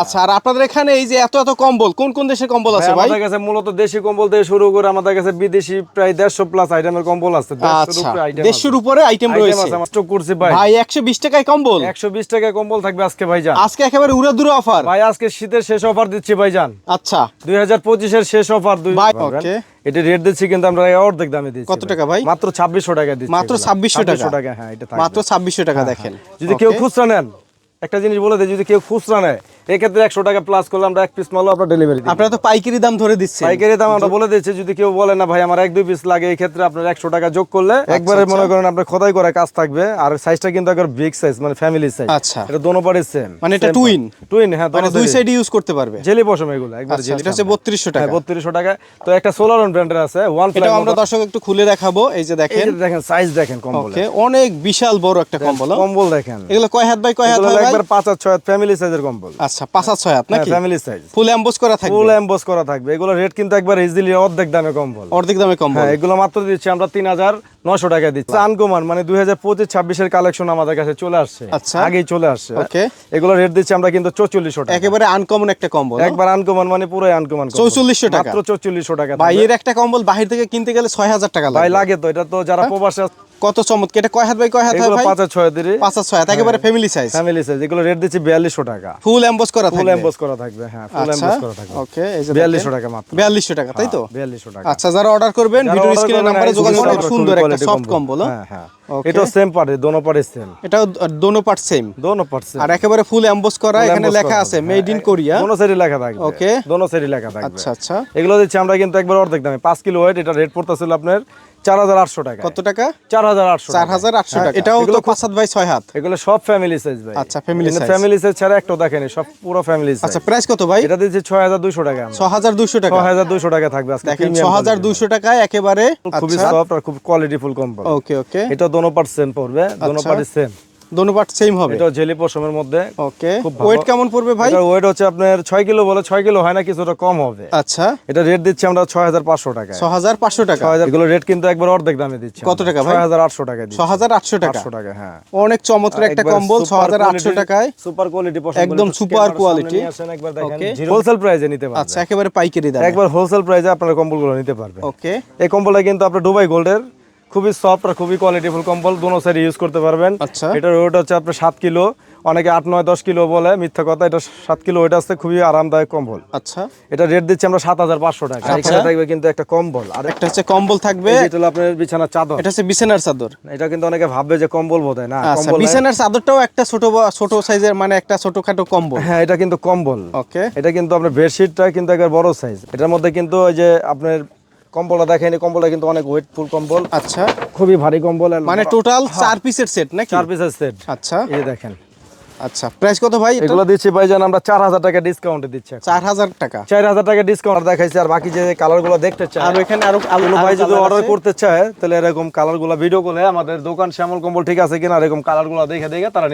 আচ্ছা আর আপনাদের এখানে এই যে এত এত কম্বল কোন কোন দেশের কম্বল আছে ভাই? আমাদের কাছে মূলত দেশি কম্বল থেকে শুরু করে আমাদের কাছে বিদেশি প্রায় দেড়শো প্লাস আইটেমের কম্বল আছে। আচ্ছা দেড়শোর উপরে আইটেম রয়েছে। স্টক করছি ভাই। ভাই একশো বিশ টাকায় কম্বল? একশো বিশ টাকা কম্বল থাকবে আজকে ভাইজান। আজকে একেবারে উড়াদুরা অফার ভাই আজকে শীতের শেষ অফার দিচ্ছি ভাইজান। আচ্ছা। দুই হাজার পঁচিশের শেষ অফার দুই ভাই, পাবেন। এটা রেট দিচ্ছি কিন্তু আমরা অর্ধেক দামে দিচ্ছি কত টাকা ভাই? মাত্র ছাব্বিশশো টাকা দিচ্ছি মাত্র এগুলা। 2600 টাকা? হ্যাঁ এটা মাত্র ছাব্বিশশো টাকা দেখেন। যদি কেউ খুচরা নেন একটা জিনিস বলে দেয় যদি কেউ খুচরা নেয় এক্ষেত্রে একশো টাকা প্লাস করলে আমরা এক পিস মালও আপনার ডেলিভারি আপনারা তো পাইকারি দাম ধরে দিচ্ছেন। পাইকারি দাম আমরা বলে দিচ্ছি যদি কেউ বলে না ভাই আমার এক দুই পিস লাগে এই ক্ষেত্রে আপনার একশো টাকা যোগ করলে একবারে আচ্ছা। মনে করেন আপনার খোদাই করা কাজ থাকবে আর সাইজটা কিন্তু একবার বিগ সাইজ মানে ফ্যামিলি সাইজ আচ্ছা। এটা দোনো পারে সেম মানে এটা twin? টুইন হ্যাঁ মানে দুই সাইড ইউজ করতে পারবে। জেলি পশম এগুলো একবার আচ্ছা, জেলি এটা হচ্ছে 3200 টাকা। বত্রিশশো টাকা। তো একটা সোলার ব্র্যান্ডের আছে ওয়ান এটাও আমরা দর্শক একটু খুলে দেখাবো এই যে দেখেন। দেখেন সাইজ দেখেন কম্বল ওকে অনেক বিশাল বড় একটা কম্বল হ্যাঁ? কম্বল দেখেন। এগুলো কয় হাত বাই কয় হাত হয় একবার পাঁচ আর ছয় ফ্যামিলি সাইজের কম্বল। আচ্ছা পাঁচ হাত ছয় হাত নাকি? ফ্যামিলি সাইজ ফুল এমবোস করা থাকবে? ফুল এমবস করা থাকবে। এগুলো রেট কিন্তু একবার ইজিলি অর্ধেক দামে কম্বল। অর্ধেক দামে কম্বল। হ্যাঁ এগুলো মাত্র দিচ্ছি আমরা তিন হাজার নশো টাকা দিচ্ছি। আনকমান মানে দুই হাজার পঁচিশ ছাব্বিশের কালেকশন আমাদের কাছে চলে আসছে। আচ্ছা। আগেই চলে আসছে। Okay. এগুলো রেট দিচ্ছি আমরা কিন্তু চৌচল্লিশশো টাকা। একেবারে আনকমন একটা কম্বল একবার আনকমান মানে পুরো আনকমান 4400 টাকা। মাত্র চৌচল্লিশশো টাকা ভাই এর একটা কম্বল বাহির থেকে কিনতে গেলে ছয় হাজার টাকা ভাই লাগে তো এটা তো যারা প্রবাসে আছে, কত চমৎকার এটা কয় হাত বাই কয় হাত হয় ভাই? পাঁচ আর ছয় দিরি পাঁচ হাত ছয় হাত একেবারে ফ্যামিলি সাইজ ফ্যামিলি সাইজ এগুলো রেট দিচ্ছি বিয়াল্লিশশো টাকা। ফুল এমবোস করা থাকবে। ফুল এমবস করা থাকবে হ্যাঁ ফুল আচ্ছা এমবস করা থাকবে। ওকে এই যে বিয়াল্লিশশো টাকা মাত্র। বিয়াল্লিশশো টাকা তাই তো? বিয়াল্লিশশো টাকা। আচ্ছা যারা অর্ডার করবেন ভিডিও করবেন, নাম্বারে যোগাযোগ আমরা সুন্দর একটা সফট কম্বল। হ্যাঁ হ্যাঁ. এটাও সেম পারে দোনো পারে সেম এটাও দোনো পার্ট সেম দোনো পার্সেন্ট আর একেবারে ফুল এমবোস করা এখানে লেখা আছে মেড ইন কোরিয়া দোনো সাইডে লেখা থাকবে। Okay. দোনো সাইডে লেখা থাকবে। আচ্ছা আচ্ছা। এগুলো দিচ্ছি আমরা কিন্তু একবার অর্ধেক দামে। পাঁচ কিলো ওয়েট এটা রেট পড়তেছিল আপনার চার হাজার আটশো টাকা। কত টাকা? চার হাজার আটশো চার হাজার আটশো টাকা। এটাও তো পাঁচ হাত বাই ছয় হাত। এগুলো সব ফ্যামিলি সাইজ ভাই। আচ্ছা। ফ্যামিলি সাইজ ছাড়া একটাও দেখেনি সব পুরো ফ্যামিলি সাইজ আচ্ছা প্রাইস কত ভাই? এটা দিচ্ছি ছয় হাজার দুশো টাকা ছ হাজার দুশো টাকা। ছয় হাজার দুশো টাকা থাকবে আজকে দেখেন হাজার। দুইশো টাকায় একেবারে খুবই আচ্ছা। সফট আর খুব কোয়ালিটি ফুল কম্পানি ওকে ওকে এটা দোনো পার্ট সেম পড়বে দোনো আচ্ছা। পার্ট সেম দোনো পার্ট সেম হবে? এটাও জেলি পশমের মধ্যে। ওকে ওয়েট কেমন পড়বে ভাই? এটার ওয়েট হচ্ছে আপনার ছয় কিলো বলে ছয় কিলো হয় না কিছুটা কম হবে। আচ্ছা। এটা রেট দিচ্ছি আমরা ছয় হাজার পাঁচশো টাকা ছ হাজার পাঁচশো টাকা। ছয় হাজার এগুলো রেট কিন্তু একবার অর্ধেক দামে দিচ্ছি কত টাকা ভাই? ছয় হাজার আটশো টাকা ছ হাজার আটশো টাকা। আটশো টাকা হ্যাঁ। অনেক চমৎকার একটা কম্বল ছ হাজার আটশো টাকায়। সুপার কোয়ালিটি একদম super quality। একবার দেখেন। হোলসেল প্রাইসে নিতে পারবেন। আচ্ছা একেবারে পাইকারি দাম। একবার হোলসেল প্রাইসে আপনারা কম্বলগুলো নিতে পারবেন। ওকে এই কম্বলটা কিন্তু আপনার দুবাই গোল্ডের খুবই সফট আর খুবই কোয়ালিটিফুল কম্বল দোনো সাইড ইউজ করতে পারবেন। আচ্ছা। এটার ওয়েট হচ্ছে আপনার সাত কিলো। অনেকে আট নয় দশ কিলো বলে মিথ্যা কথা এটা সাত কিলো ওয়েট আসছে খুবই আরামদায়ক কম্বল। আচ্ছা। এটা রেট দিচ্ছি আমরা সাত হাজার পাঁচশো টাকা। এখানে থাকবে কিন্তু একটা কম্বল। আর একটা হচ্ছে কম্বল থাকবে। এটা হলো আপনার বিছানার চাদর। এটা হচ্ছে বিছানার চাদর। এটা কিন্তু অনেকে ভাববে যে কম্বল বোধ হয় না আচ্ছা কম্বল বিছানার চাদরটাও একটা ছোট ছোট সাইজের মানে একটা ছোটখাটো কম্বল। হ্যাঁ এটা কিন্তু কম্বল। ওকে এটা কিন্তু আপনার বেডশিটটা কিন্তু একবার বড় সাইজ এটার মধ্যে কিন্তু ওই যে আপনার কম্বলটা দেখেন এই কম্বলটা কিন্তু অনেক ওয়েটফুল কম্বল। আচ্ছা। খুবই ভারী কম্বল মানে টোটাল চার পিসের সেট নাকি? চার পিসের সেট আচ্ছা। এই দেখেন। আচ্ছা। প্রাইস কত ভাই এগুলো দিচ্ছি ভাইজান আমরা চার হাজার টাকা ডিসকাউন্টে দিচ্ছি চার হাজার টাকা। চার হাজার টাকা ডিসকাউন্ট দেখাইছি আর বাকি যে কালারগুলো দেখতে চায়। আর ওইখানে আরও কোনো ভাই যদি অর্ডার করতে চায় তাহলে এরকম কালারগুলো ভিডিও করে আমাদের দোকান শ্যামল কম্বল ঠিক আছে কিনা এরকম কালারগুলো দেখে দেখে তারা